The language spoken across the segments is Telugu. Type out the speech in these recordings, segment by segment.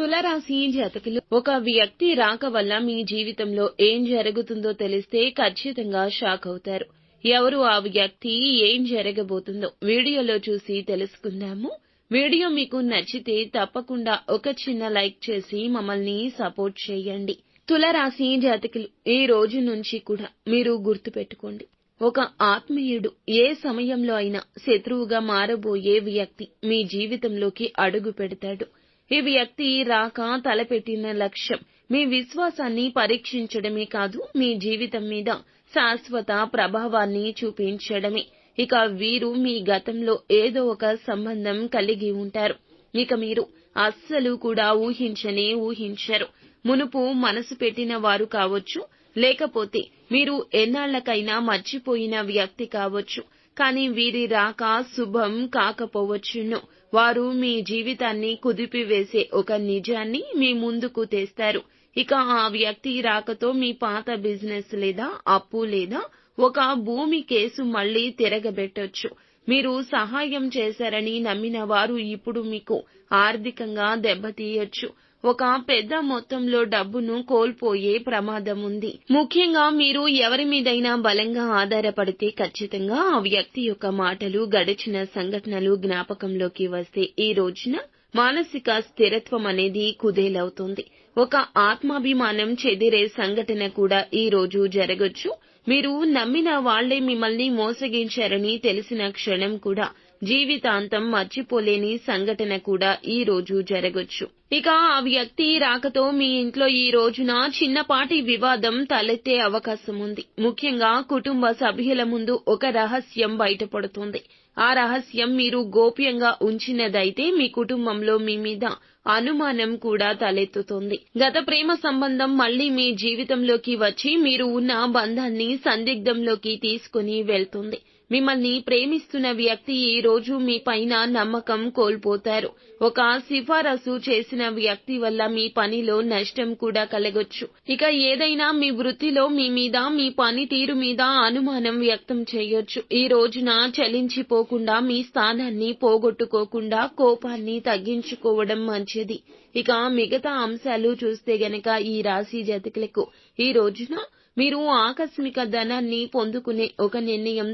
తులరాశి జాతకులు ఒక వ్యక్తి రాక వల్ల మీ జీవితంలో ఏం జరుగుతుందో తెలిస్తే ఖచ్చితంగా షాక్ అవుతారు. ఎవరు ఆ వ్యక్తి ఏం జరగబోతుందో వీడియోలో చూసి తెలుసుకుందాము. వీడియో మీకు నచ్చితే తప్పకుండా ఒక చిన్న లైక్ చేసి మమ్మల్ని సపోర్ట్ చేయండి. తులరాశి జాతకులు ఈ రోజు నుంచి కూడా మీరు గుర్తుపెట్టుకోండి. ఒక ఆత్మీయుడు ఏ సమయంలో అయినా శత్రువుగా మారబోయే వ్యక్తి మీ జీవితంలోకి అడుగు పెడతాడు. ఈ వ్యక్తి రాక తలపెట్టిన లక్ష్యం. మీ విశ్వాసాన్ని పరీక్షించడమే కాదు మీ జీవితం మీద శాశ్వత ప్రభావాన్ని చూపించడమే. ఇక వీరు మీ గతంలో ఏదో ఒక సంబంధం కలిగి ఉంటారు. ఇక మీరు అస్సలు కూడా ఊహించనే ఊహించరు. మునుపు మనసు పెట్టిన వారు కావచ్చు లేకపోతే మీరు ఎన్నాళ్ళకైనా మర్చిపోయిన వ్యక్తి కావచ్చు. కానీ వీరి రాక శుభం కాకపోవచ్చును. వారు మీ జీవితాన్ని కుదిపివేసే ఒక నిజాన్ని మీ ముందుకు తెస్తారు. ఇక ఆ వ్యక్తి రాకతో మీ పాత బిజినెస్ లేదా అప్పు లేదా ఒక భూమి కేసు మళ్ళీ తిరగబెట్టొచ్చు. మీరు సహాయం చేశారని నమ్మిన వారు ఇప్పుడు మీకు ఆర్థికంగా దెబ్బతీయొచ్చు. ఒక పెద్ద మొత్తంలో డబ్బును కోల్పోయే ప్రమాదం ఉంది ముఖ్యంగా మీరు ఎవరి మీదైనా బలంగా ఆధారపడితే ఖచ్చితంగా ఆ వ్యక్తి యొక్క మాటలు గడిచిన సంఘటనలు జ్ఞాపకంలోకి వస్తే ఈ రోజున మానసిక స్థిరత్వం అనేది కుదేలవుతుంది. ఒక ఆత్మాభిమానం చెదిరే సంఘటన కూడా ఈ రోజు జరగొచ్చు. మీరు నమ్మిన వాళ్ళే మిమ్మల్ని మోసగించారని తెలిసిన క్షణం కూడా జీవితాంతం మర్చిపోలేని సంఘటన కూడా ఈ రోజు జరగొచ్చు. ఇక ఆ వ్యక్తి రాకతో మీ ఇంట్లో ఈ రోజున చిన్నపాటి వివాదం తలెత్తే అవకాశం ఉంది. ముఖ్యంగా కుటుంబ సభ్యుల ముందు ఒక రహస్యం బయటపడుతుంది. ఆ రహస్యం మీరు గోప్యంగా ఉంచినదైతే మీ కుటుంబంలో మీ మీద అనుమానం కూడా తలెత్తుతుంది. గత ప్రేమ సంబంధం మళ్ళీ మీ జీవితంలోకి వచ్చి మీరు ఉన్న బంధాన్ని సందిగ్ధంలోకి తీసుకుని వెళ్తుంది. మిమ్మల్ని ప్రేమిస్తున్న వ్యక్తి ఈ రోజు మీ పైన నమ్మకం కోల్పోతారు. ఒక సిఫారసు చేసిన వ్యక్తి వల్ల మీ పనిలో నష్టం కూడా కలగొచ్చు. ఇక ఏదైనా మీ వృత్తిలో మీ మీద మీ పనితీరు మీద అనుమానం వ్యక్తం చేయొచ్చు. ఈ రోజున చలించిపోకుండా మీ స్థానాన్ని పోగొట్టుకోకుండా కోపాన్ని తగ్గించుకోవడం మంచిది. ఇక మిగతా అంశాలు చూస్తే గనక ఈ రాశి జాతకులకు ఈ రోజున మీరు ఆకస్మిక ధనాన్ని పొందుకునే ఒక నిర్ణయం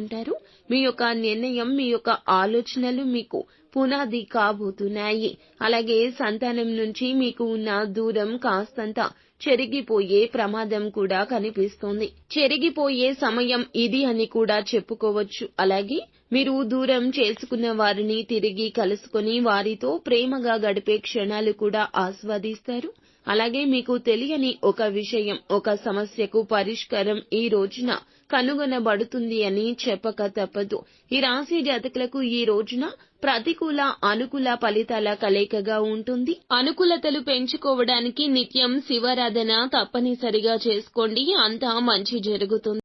తీసుకుంటారు మీ యొక్క నిర్ణయం మీ యొక్క ఆలోచనలు మీకు పునాది కాబోతున్నాయి. అలాగే సంతానం నుంచి మీకు ఉన్న దూరం కాస్తంత చెరిగిపోయే ప్రమాదం కూడా కనిపిస్తోంది. చెరిగిపోయే సమయం ఇది అని కూడా చెప్పుకోవచ్చు. అలాగే మీరు దూరం చేసుకున్న వారిని తిరిగి కలుసుకొని వారితో ప్రేమగా గడిపే క్షణాలు కూడా ఆస్వాదిస్తారు. అలాగే మీకు తెలియని ఒక విషయం ఒక సమస్యకు పరిష్కారం ఈ రోజున కనుగొనబడుతుంది అని చెప్పక తప్పదు. ఈ రాశి జాతకులకు ఈ రోజున ప్రతికూల అనుకూల ఫలితాల కలయికగా ఉంటుంది. అనుకూలతలు పెంచుకోవడానికి నిత్యం శివారాధన తప్పనిసరిగా చేసుకోండి. అంతా మంచి జరుగుతుంది.